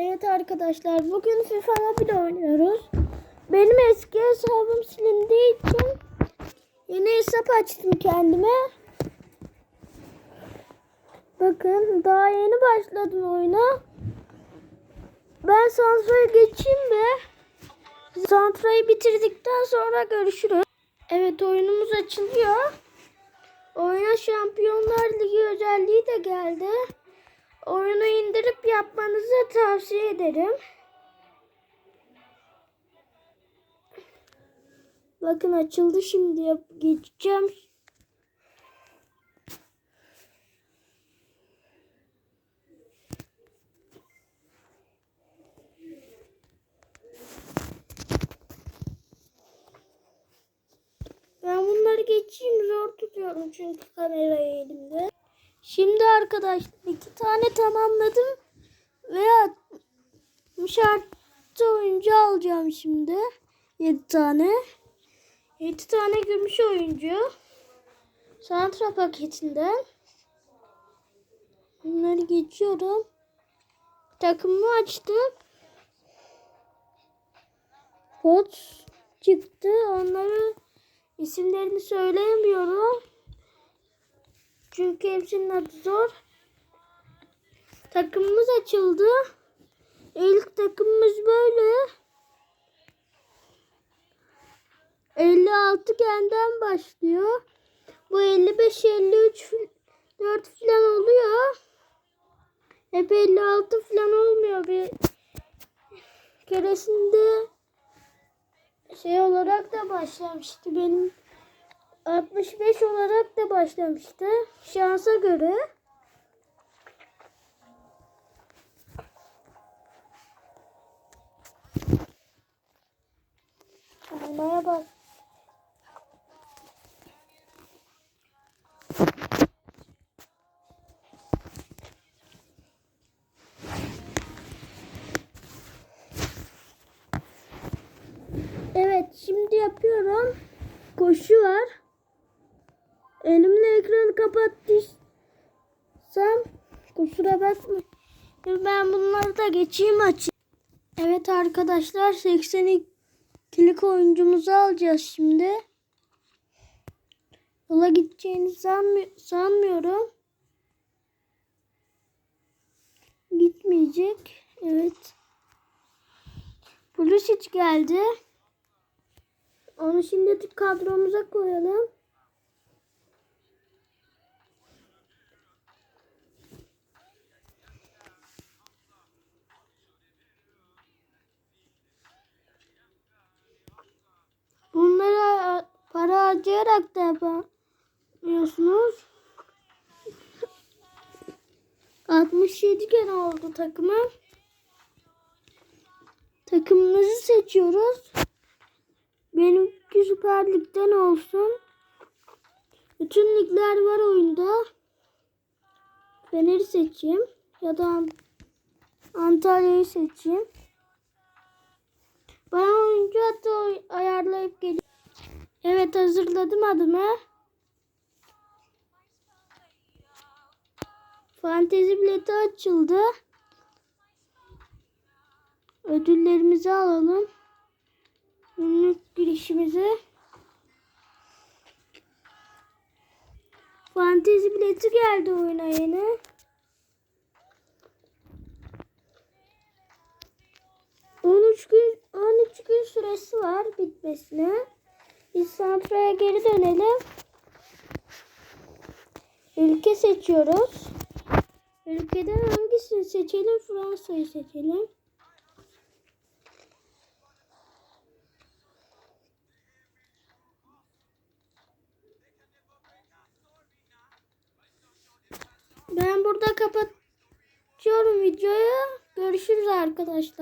Evet arkadaşlar bugün FIFA Mobile oynuyoruz. Benim eski hesabım silindiği için yeni hesap açtım kendime. Bakın daha yeni başladım oyuna. Ben Santra'ya geçeyim ve Santra'yı bitirdikten sonra görüşürüz. Evet oyunumuz açılıyor. Oyuna Şampiyonlar Ligi özelliği de geldi. Oyunu indirip yapmanızı tavsiye ederim. Bakın açıldı şimdi yap geçeceğim. Ben bunları geçeyim zor tutuyorum çünkü kamerayı elimde. Şimdi arkadaşlar iki tane tamamladım ve 60 artı oyuncu alacağım şimdi. 7 tane. 7 tane gümüş oyuncu. Santra paketinden. Bunları geçiyorum. Takımımı açtım. Pot çıktı. Onları isimlerini söyleyemiyorum. Çünkü hepsinin adı zor. Takımımız açıldı. İlk takımımız böyle. 56 genden başlıyor. Bu 55 53 4 falan oluyor. Hep 56 falan olmuyor bir keresinde şey olarak da başlamıştı benim 65 olarak da başlamıştı. Şansa göre. Almaya bak. Evet şimdi yapıyorum. Koşu var. Elimle ekranı kapattıysam kusura bakmayın. Ben bunları da geçeyim açayım. Evet arkadaşlar 82'lik oyuncumuzu alacağız şimdi. Yola gideceğini sanmı sanmıyorum. Gitmeyecek. Evet. Pulisic geldi. Onu şimdi kadromuza koyalım. Para harcayarak da yapamıyorsunuz. 67 kere oldu takımı. Takımımızı seçiyoruz. Benimki Süper Lig'den olsun. Bütün ligler var oyunda. Fener'i seçeyim. Ya da Antalya'yı seçeyim. Ben oyuncu adı ayarlayıp geliyorum. Evet hazırladım adımı. Fantezi bileti açıldı. Ödüllerimizi alalım. Günlük girişimizi. Fantezi bileti geldi oyuna yeni. Gün 13 gün süresi var bitmesine. Biz Santra'ya geri dönelim. Ülke seçiyoruz. Ülkeden hangisini seçelim? Fransa'yı seçelim. Ben burada kapatıyorum videoyu. Görüşürüz arkadaşlar.